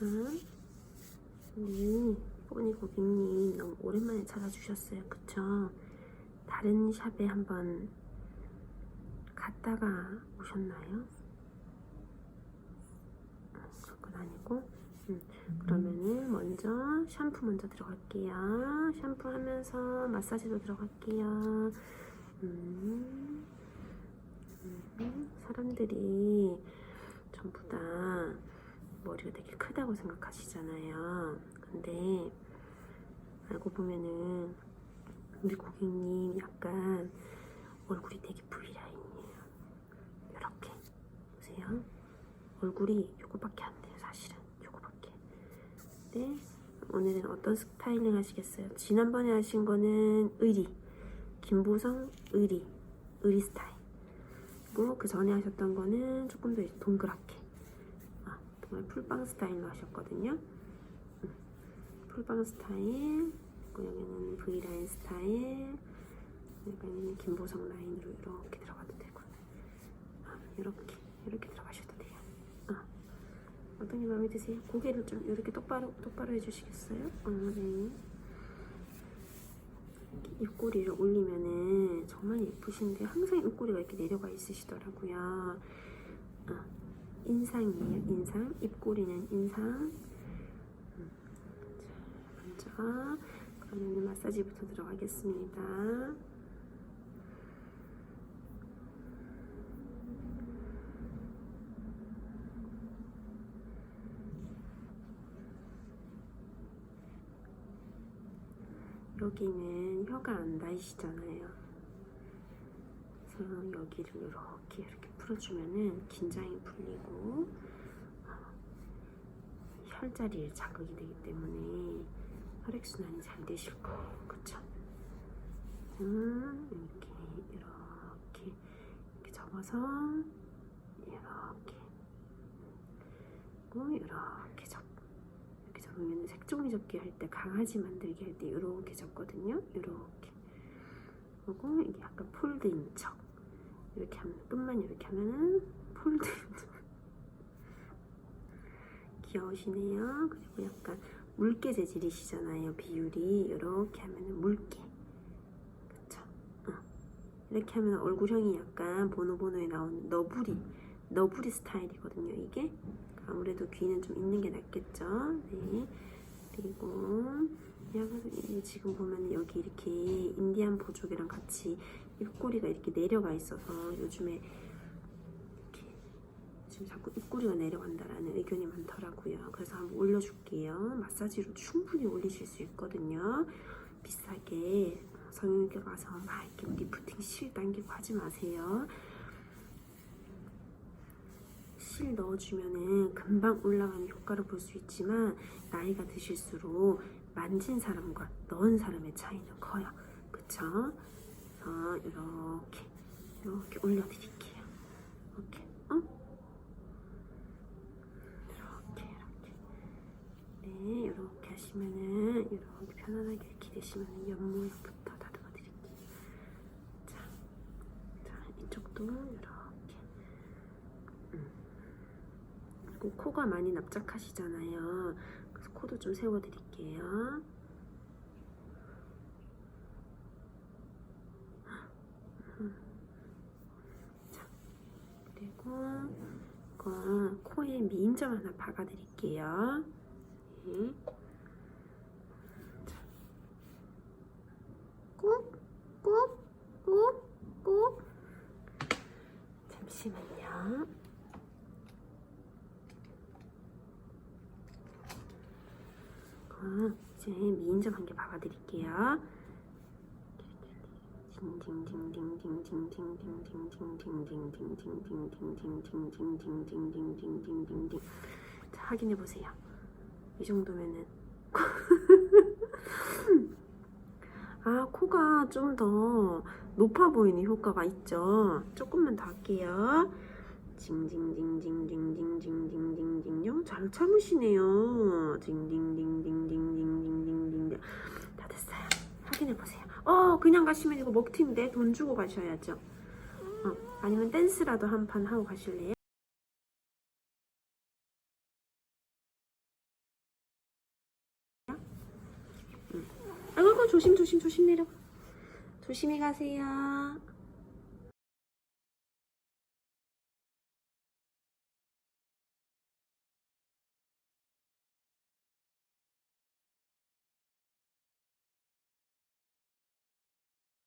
우리 뽀니 고객님 너무 오랜만에 찾아주셨어요. 그쵸? 다른 샵에 한번 갔다가 오셨나요? 음, 그건 아니고 음, 그러면은 먼저 샴푸 먼저 들어갈게요. 샴푸 하면서 마사지도 들어갈게요. 음, 음, 사람들이 전부 다 머리가 되게 크다고 생각하시잖아요. 근데 알고 보면은 우리 고객님 약간 얼굴이 되게 V라인이에요. 이렇게 보세요. 얼굴이 요거밖에 안 돼요. 사실은 요거밖에. 네. 오늘은 어떤 스타일링 하시겠어요? 지난번에 하신 거는 의리, 김보성 의리, 의리 스타일. 그리고 그 전에 하셨던 거는 조금 더 동그랗게. 아, 정말 풀빵 스타일로 하셨거든요. 음, 풀빵 스타일. 여기는 V라인 스타일. 여기는 김보성 라인으로 이렇게 들어가도 되고. 아, 이렇게, 이렇게 들어가셔도 돼요. 아, 어떤 게 마음에 드세요? 고개를 좀 이렇게 똑바로, 똑바로 해주시겠어요? 어, 네. 입꼬리를 올리면은 정말 예쁘신데 항상 입꼬리가 이렇게 내려가 있으시더라고요. 아, 인상이에요. 인상. 입꼬리는 인상. 음, 자, 먼저 그러면 마사지부터 들어가겠습니다. 여기는 혀가 안 닿으시잖아요. 그래서 여기를 이렇게 이렇게 풀어주면은 긴장이 풀리고 어, 혈자리에 자극이 되기 때문에 혈액순환이 잘 되실 거예요. 그쵸? 음, 이렇게 이렇게 이렇게 접어서 이렇게 그리고 이렇게 접 이렇게 접으면 색종이 접기 할 때 강아지 만들기 할 때 이렇게 접거든요. 이렇게 그리고 이게 약간 폴드인 척 이렇게 하면 끝만 이렇게 하면은 폴드인 척 귀여우시네요. 그리고 약간 물개 재질이시잖아요. 비율이 이렇게 하면은 물개 그쵸? 어. 이렇게 하면 얼굴형이 약간 보노보노에 나오는 너부리 너부리 스타일이거든요. 이게 아무래도 귀는 좀 있는 게 낫겠죠. 네. 그리고 약간 지금 보면 여기 이렇게 인디안 보족이랑 같이 입꼬리가 이렇게 내려가 있어서 요즘에 이렇게 지금 자꾸 입꼬리가 내려간다라는 의견이 많더라고요. 그래서 한번 올려줄게요. 마사지로 충분히 올리실 수 있거든요. 비싸게 성형외과 가서 막 이렇게 리프팅 실 당기고 하지 마세요. 실 넣어주면은 금방 올라가는 효과를 볼 수 있지만 나이가 드실수록 만진 사람과 넣은 사람의 차이는 커요. 그쵸? 그래서 이렇게 이렇게 올려드릴게요. 이렇게 어? 이렇게 이렇게 네 이렇게 하시면은 이렇게 편안하게 되시면은 옆모양부터 다듬어 드릴게요. 자, 자 이쪽도 이렇게 그리고 코가 많이 납작하시잖아요. 코도 좀 세워드릴게요. 자, 그리고 이거 코에 미인점 하나 박아드릴게요. 네. 자. 꾹, 꾹, 꾹, 꾹. 잠시만요. 아, 이제 미인점 한 개 박아드릴게요. 자, 확인해 보세요. 이 정도면은 아, 코가 좀 더 높아 보이는 효과가 있죠. 조금만 더 할게요. 징징징징징징징징징징 잘 참으시네요. 징징징징징징징징징 다 됐어요. 확인해 보세요. 어 그냥 가시면 이거 먹튀인데 돈 주고 가셔야죠. 어, 아니면 댄스라도 한 판 하고 가실래요? 응. 아이고 조심 조심 조심 내려. 조심히 가세요.